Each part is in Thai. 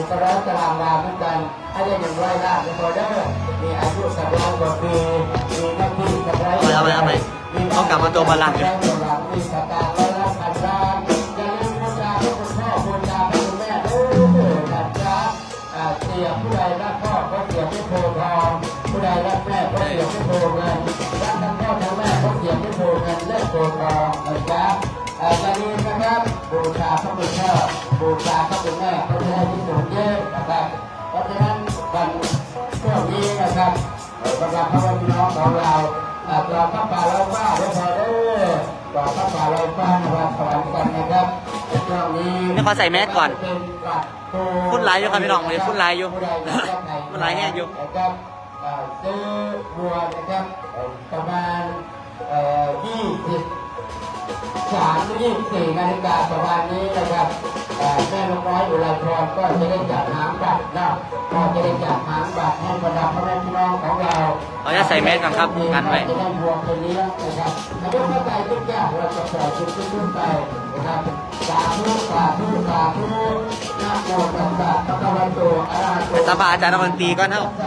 นี้ก็ร้อยตารางวาเหมือนกันถ้าจะอย่างไรล่ะเป็นโมเดอร์มีอายุกับร้อยกว่าปีมีหน้าที่กับร้อยเอาไปเอาไปเอากลับมาตัวบาลังก์มีมีสตางค์ร้อยละพันล้านอย่าลืมบูชาคุณพ่อบูชาคุณแม่ด้วยนะจ๊ะเสียผู้ใดรักพ่อก็เสียไม่โพทองผู้ใดรักแม่ก็เสียไม่โพเงินรักทั้งพ่อทั้งแม่ก็เสียไม่โพเงินเลิกโพทองนะจ๊ะ นะครับบูชาพระคุณพ่อบูชาพระคุณแม่ก็จะได้ที่สูงเยอะนะครับเพราะฉะนั้นวันช่วงนี้นะครับเอ่อสำหรับพ่อแม่พี่น้องของเราอ่ากราบพระป่าเราป้าไว้พอเด้อกราบพระป่าเราป้านะครับสวรรค์กันนะครับช่วงนี้นี่ขอใส่แมสก่อนเป็นบัตรโทรพูดไลฟ์อยู่ครับพี่น้องวันนี้พูดไลฟ์อยู่ผู้ใดอยากได้ไหนพูดไลฟ์แห้งอยู่นะครับอ่าซื้อบัวนะครับเอ่อประมาณ 24นาฬิกาประมาณนี้นะครับแม่นกน้อยอุไรพรก็จะได้จับน้ำบัตรนะก็จะได้จับน้ำบัตรให้บรรดาพ่อแม่พี่น้องของเราเราจะใส่เม็ดก่อนครับกันไว้จะได้รวมคนนี้นะครับถ้าเข้าใจทุกอย่างเราจะปล่อยทุกทุกทุไปนะครับสาธุสาธุสาธุนะโมตัสสะพระคัมภีร์โตอาราโตสบายอาจารย์ดนตรีก็เท่าน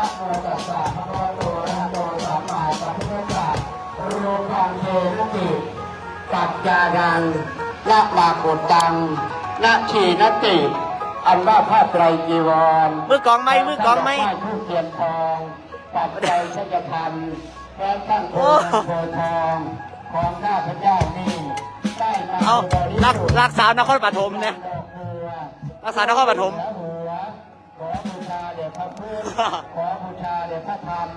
ะโมตัสสะพระคัมภีร์โตอาราโตสามายสัพพะโมคังเทนติ ปัจจาดังละมาโกตังละชีนติ อันว่าผ้าไตรจีวรมือกองไหมมือกองไหมผ้าทูเทียนทองปัจจัยชัยธรรมแม้ตั้งโพโอ้ธิ์โพธิ์ทองของข้าพเจ้านี่ได้มาเอาบริรักสุทธิ์รักษานครปฐมเนี่ยรักษานครปฐมหัวขอบูชาเดชพระพุทธขอบูชาเดชพระธรรม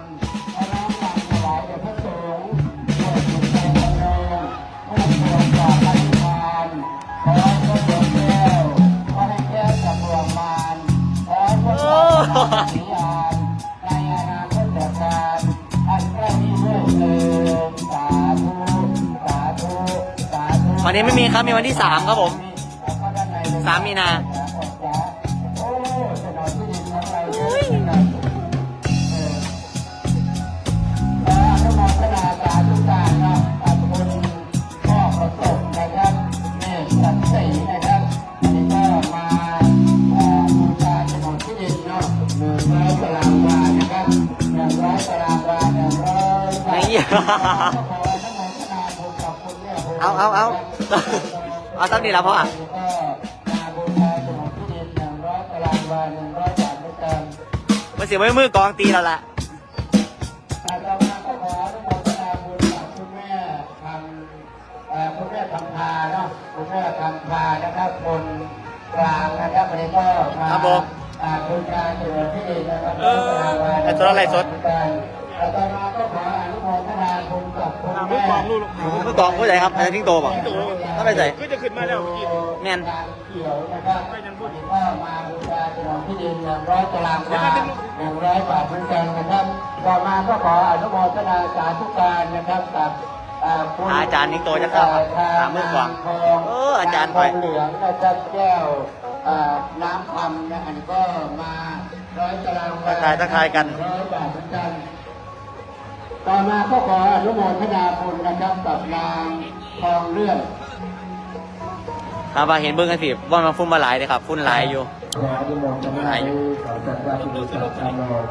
วันนี้ไม่มีครับ มีวันที่สามครับผมสามมีนาโอ้ถนน เนี่ยเอาเอาเอาเอาตั้งดีแล้วพ่อก็มาบูชาถนนที่ดินหนึ่งร้อยตารางวาหนึ่งร้อยบาทด้วยกันมาเสียไว้มือกองตีแล้วล่ะ คุณแม่มือกองผู้ใหญ่ครับอาจารย์ทิ้งโตป่ะถ้าไปใส่ก็จะขึ้นมาแล้วเมื่อกี้แม่นเขียวนะครับวันนี้ก็มาบูชาถนนที่ดินหนึ่งร้อยตารางวาหนึ่งร้อยบาทเหมือนกันนะครับต่อมาก็ขออนุโมทนาสาธุการนะครับกับอ่าคุณอาจารย์นิ้งโตจะเข้าครับหามือกลองทองเอออาจารย์ทไปองเหลืองนะครับแก้วอ่าน้ำคำนะอันนี้ก็มาร้อยตารางวาทักทายทักทายกันร้อยบาทเหมือนกัน ต่อมาก็ขออนุโมทนาบุญนะครับกับนางทองเลื่อนครับว่าเห็นเบิ้งกันสิว่ามันฟุ้นมาหลายเลยครับฟุ้นหลายอยู่ขออนุโมทนาบุญกับจักรวาลที่มีสัตว์ตลอด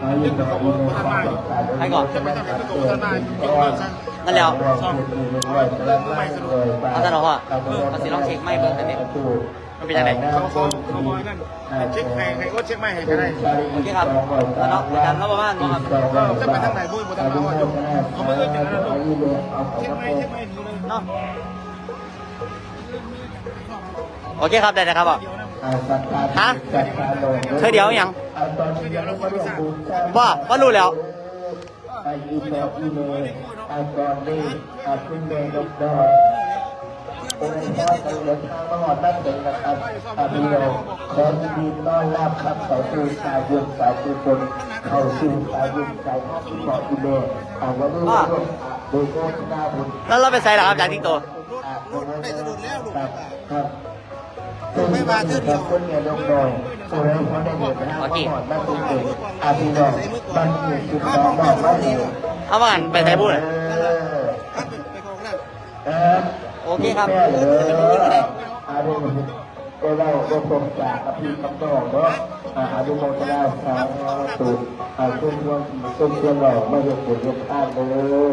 ขอให้มีความสุขความปลอดภัยให้ก่อนจะไปทำให้ประตูด้านหน้าเป็นเรื่องซะนั่นแล้วเอาเอาแต่เราอะเอาสิลองเช็คไมค์เบิ่งกันดิ มันเป็นยังไงเขาเขาเขาบอกนั่นเช็คให้ให้ก็เช็คไม่ให้ก็ได้โอเคครับแล้วเนาะอาจารย์เราประมาณนี้ครับจะไปทางไหนบุ้ยบุตรมาว่าจบเขาไม่เอื้ออย่างนั้นหรอกเช็คไม่เช็คไม่ดีเลยเนาะโอเคครับได้นะครับอะฮะเธอเดี๋ยวยังว่าว่ารู้แล้วไอ้อีเมลอีเมลไอ้กอนนี่ไอ้คุณเมย์ดอก ดอกโอ้ยพ่อไปเดินทางมาหอดนั่นเองนะครับอาบิโลขอยินดีต้อนรับครับเข้าสู่สายบุญสายกุศลเข้าสู่สายบุญสายพ่อที่บอกอีเมลเอาไว้ด้วยด้วยโดยโฆษณาบุญแล้วเราไปใส่แล้วครับอาจารย์ทิ้งโตครับไม่มาเทื่อเดียวคนเนี่ยลงดอยโอ้ยเขาได้เดินทางมาหอดนั่นเองอาบิโลมันอยู่จุดสองบอกว่าเดียวเอาว่ากันไปใส่บุญเลยไปกองนั่นเออโอเคครับแม่เลยอาบิโลได้เล่าได้พบจากกับพี่คำตองเนาะอ่าอนุโมทนาสาธุอ่าเพื่อนร่วมเพื่อนเพื่อนเราไม่ยกบุญยกท่านเลย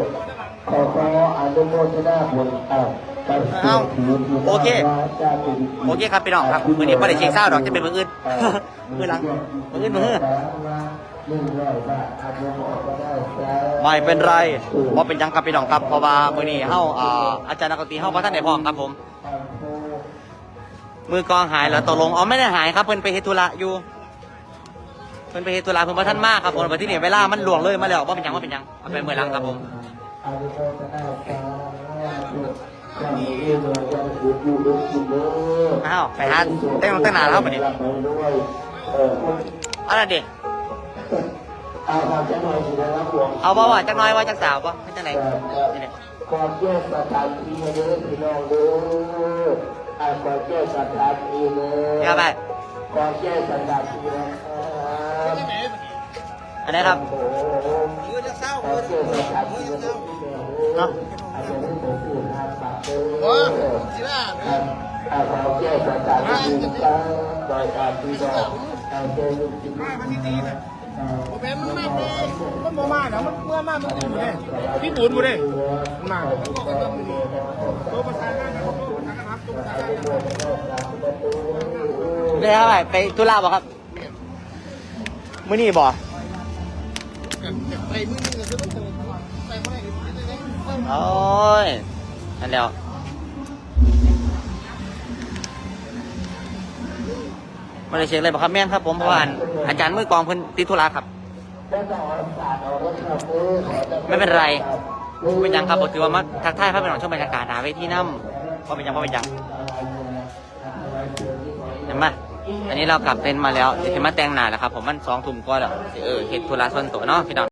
ขอขออนุโมทนาบุญอ่าการเอที่โอเค โอเคครับพี่น้องครับมือนี้บ่ได้เช็คเศร้าดอกจะเป็นมืออื่นมือหลังมืออื่นมือ ไม่เป็นไรบ่เป็นหยังครับพี่น้องครับเพราะว่ามื้อนี้เฮาอ่าอาจารย์นักดนตรีเฮาบ่ทันได้พร้อมครับผม มือกลองหายแล้วตกลงอ๋อไม่ได้หายครับเพิ่นไปเฮ็ดธุระอยู่ เพิ่นไปเฮ็ดธุระเพิ่นบ่ทันมาครับผมวันที่นี่เวลามันล่วงเลยมาแล้วบ่เป็นหยังบ่เป็นหยังเอาไปมื้อหลังครับผมอ้าวไปหาแต่งรถแต่งหน้าแล้วบัดนี้อันนั้นดิ เอาเอาจะหน่อยสินะครับผมเอาบ่ว่าจักหน้อยว่าจักสาวบ่ให้จังไดนี่นี่ก่อนแยกสถานที่เด้อพี่น้องเด้ออ่าก่อนแยกสถานที่เด้อครับไปก่อนแยกสถานที่นะครับอันไหนี้ครับโอ้โหก่อนแยกสถานที่เด้อเนาะอาจจะได้ตัวสื่อทางปากเด้โอ้อสิล่าอ่าอ่าก่อนแยกสถานที่กันโดยการที่เราเอาเจอลูกที่ดีนะ โมเมนต์มันมากเลยมันโมมาเนะมันเมื่อมามันอยู่เลยพี่ปูนบุเลยมาโตภาษาหน้าโตภาษาครับโตภาษาหน้าได้ครับไปไปธุระบ่ครับมื้อนี้บ่ไปมือนึงก็คือต้องไปเมื่อไหร่โอ้ยนั่นแล้ว ไม่ได้เช็คเลยบ่ครับแม่นครับผมเพราะว่าอาจารย์มือกองเพิ่นติดธุระครับ ไม่เป็นไรบ่เป็นยังครับผมถือว่ามาทักทายพระเป็นของช่วงบรรยากาศหาเวทีน้ำว่าเป็นยังเพราเป็นยังเห็นไหมอันนี้เรากลับเต็นท์มาแล้วเห็นมาแต่งหนาแล้วครับ ผมมันสองทุ่มก็แล้วเออเฮ็ดธุระส่วนตัวเนาะพี่น้อง